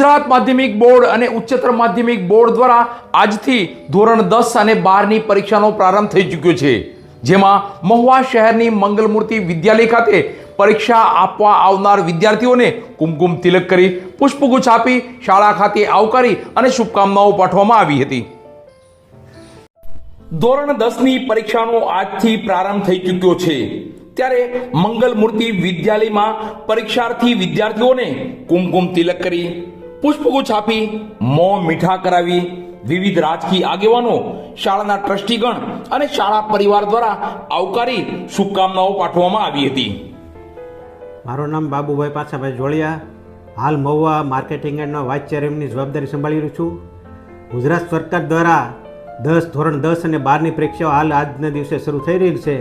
ગુજરાત માધ્યમિક બોર્ડ અને ઉચ્ચતર માધ્યમિક બોર્ડ દ્વારા આજથી ધોરણ દસ અને બારની પરીક્ષાનો પ્રારંભ થઈ ચૂક્યો છે, જેમાં મહુવા શહેરની મંગલમૂર્તિ વિદ્યાલય ખાતે પરીક્ષા આપવા આવનાર વિદ્યાર્થીઓને કુમકુમ તિલક કરી, પુષ્પગુચ્છ આપી, શાળા ખાતે આવકારી અને શુભકામનાઓ પાઠવવામાં આવી હતી. ધોરણ દસની પરીક્ષાનો આજથી પ્રારંભ થઈ ચૂક્યો છે, ત્યારે મંગલમૂર્તિ વિદ્યાલયમાં પરીક્ષાર્થી વિદ્યાર્થીઓને કુમકુમ તિલક કરી પુષ્પગુચ્છ આપી મોં મીઠા કરાવી વિવિધ રાજકીય આગેવાનો, શાળાના ટ્રસ્ટીગણ અને શાળા પરિવાર દ્વારા આવકારી શુભકામનાઓ પાઠવવામાં આવી હતી. મારું નામ બાબુભાઈ પાછાભાઈ જોડિયા હાલ મહુવા માર્કેટિંગ એન્ડના વાઇસ ચેરમેનની જવાબદારી સંભાળી રહ્યું છું. ગુજરાત સરકાર દ્વારા દસ, ધોરણ દસ અને બારની પરીક્ષાઓ હાલ આજના દિવસે શરૂ થઈ રહી છે.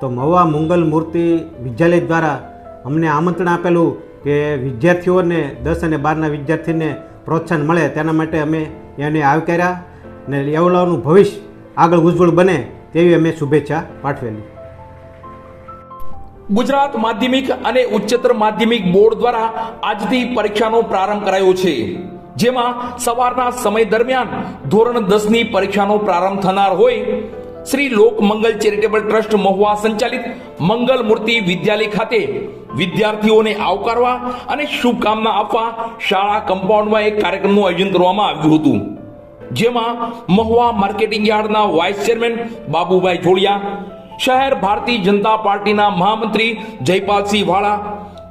તો મહુવા મંગલ મૂર્તિ વિદ્યાલય દ્વારા અમને આમંત્રણ આપેલું કે વિદ્યાર્થીઓને દસ અને બારના વિદ્યાર્થીને પ્રોત્સાહન મળે તેના માટે અમે એને આવકાર્યા ને યવલાઓનું ભવિષ્ય આગળ ઉજ્જવળ બને તેવી અમે શુભેચ્છા પાઠવેલી. ગુજરાત માધ્યમિક અને ઉચ્ચતર માધ્યમિક બોર્ડ દ્વારા આજથી પરીક્ષાનો પ્રારંભ કરાયો છે. જેમાં સવારના સમય દરમિયાન ધોરણ દસની પરીક્ષાનો પ્રારંભ થનાર હોય શ્રી લોક મંગલ ચેરિટેબલ ટ્રસ્ટ મહુવા સંચાલિત મંગલ મૂર્તિ વિદ્યાલય ખાતે વિદ્યાર્થીઓને આવકારવા અને શુભકામના આપવા શાળા કમ્પાઉન્ડમાં એક કાર્યક્રમનું આયોજન કરવામાં આવ્યું હતું. જેમાં મહુવા માર્કેટિંગ યાર્ડના વાઇસ ચેરમેન બાબુભાઈ જોડિયા, શહેર ભારતીય જનતા પાર્ટીના મહામંત્રી જયપાલસિંહ વાળા,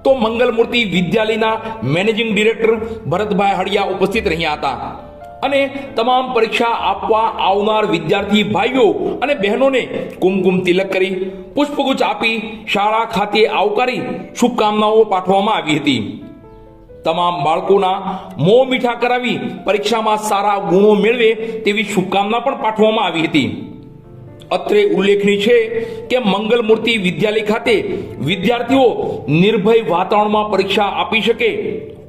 તો મંગલમૂર્તિ વિદ્યાલયના મેનેજિંગ ડિરેક્ટર ભરતભાઈ હળિયા ઉપસ્થિત રહ્યા હતા. અને તમામ પરીક્ષા આપવા આવનાર વિદ્યાર્થી ભાઈઓ અને બહેનોને કુમકુમ તિલક કરી, પુષ્પગુચ્છ આપી, શાળા ખાતે આવકારી શુભકામનાઓ પાઠવવામાં આવી હતી. તમામ બાળકોના મો મીઠા કરાવી પરીક્ષામાં સારા ગુણો મેળવે તેવી શુભકામના પણ પાઠવવામાં આવી હતી. અત્રે ઉલ્લેખનીય છે કે મંગલમૂર્તિ વિદ્યાલય ખાતે વિદ્યાર્થીઓ નિર્ભય વાતાવરણમાં પરીક્ષા આપી શકે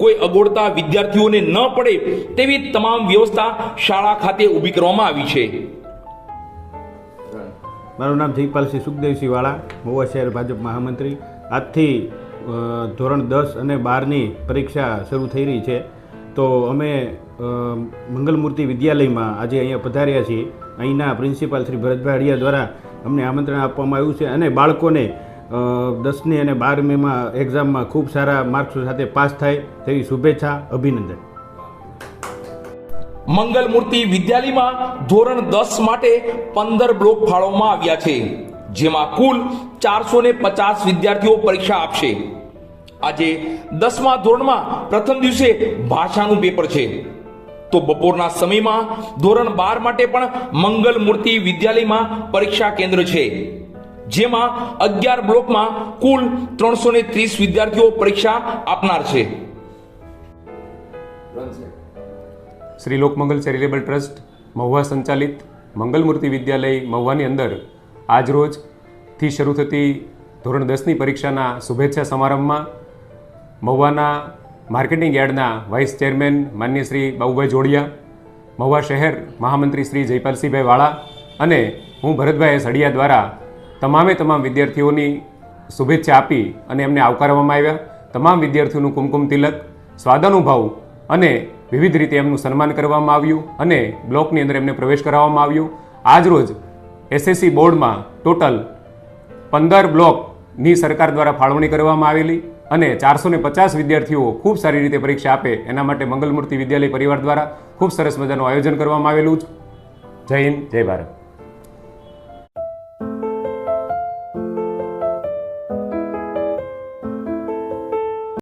કોઈ અગોડતા વિદ્યાર્થીઓને ન પડે તેવી તમામ વ્યવસ્થા શાળા ખાતે ઊભી કરવામાં આવી છે. મારું નામ જયપાલસિંહ સુખદેવસિંહ વાળા મોવા શહેર ભાજપ મહામંત્રી. આજથી ધોરણ દસ અને બારની પરીક્ષા શરૂ થઈ રહી છે. તો અમે મંગલમૂર્તિ વિદ્યાલયમાં આજે અહીંયા પધાર્યા છીએ. અહીંના પ્રિન્સિપાલ શ્રી ભરતભાઈ અડિયા દ્વારા અમને આમંત્રણ આપવામાં આવ્યું છે અને બાળકોને અ, દસની અને બારમીમાં એક્ઝામમાં ખૂબ સારા માર્ક્સ સાથે પાસ થાય તેવી શુભેચ્છા અભિનંદન. મંગલમૂર્તિ વિદ્યાલયમાં ધોરણ દસ માટે પંદર બ્લોક ફાળવવામાં આવ્યા છે જેમાં કુલ ચારસો ને પચાસ વિદ્યાર્થીઓ પરીક્ષા આપશે. આજે દસમા ધોરણમાં પ્રથમ દિવસે ભાષાનું પેપર છે. તો બપોરના સમયમાં ધોરણ બાર માટે પણ મંગલમૂર્તિ વિદ્યાલયમાં પરીક્ષા કેન્દ્ર છે. જેમાં અગિયાર બ્લોકમાં કુલ ત્રણસો ને ત્રીસ વિદ્યાર્થીઓ પરીક્ષા આપનાર છે. શ્રી લોકમંગલ ચેરિટેબલ ટ્રસ્ટ મહુવા સંચાલિત મંગલમૂર્તિ વિદ્યાલય મહુવાની અંદર આજરોજથી શરૂ થતી ધોરણ દસની પરીક્ષાના શુભેચ્છા સમારંભમાં મહુવાના માર્કેટિંગ યાર્ડના વાઇસ ચેરમેન માન્ય શ્રી બાબુભાઈ જોડિયા મહુવા શહેર મહામંત્રી શ્રી જયપાલસિંહભાઈ વાળા અને હું ભરતભાઈ સડિયા દ્વારા તમામે તમામ વિદ્યાર્થીઓની શુભેચ્છા આપી અને એમને આવકારવામાં આવ્યા. તમામ વિદ્યાર્થીઓનું કુમકુમ તિલક, સ્વાદાનુભાવ અને વિવિધ રીતે એમનું સન્માન કરવામાં આવ્યું અને બ્લોકની અંદર એમને પ્રવેશ કરાવવામાં આવ્યો. આજરોજ એસએસસી બોર્ડમાં ટોટલ પંદર બ્લોકની સરકાર દ્વારા ફાળવણી કરવામાં આવેલી અને ચારસો ને પચાસ વિદ્યાર્થીઓ ખૂબ સારી રીતે પરીક્ષા આપે એના માટે મંગલમૂર્તિ વિદ્યાલય પરિવાર દ્વારા ખૂબ સરસ મજાનું આયોજન કરવામાં આવેલું છે જય હિન્દ, જય ભારત.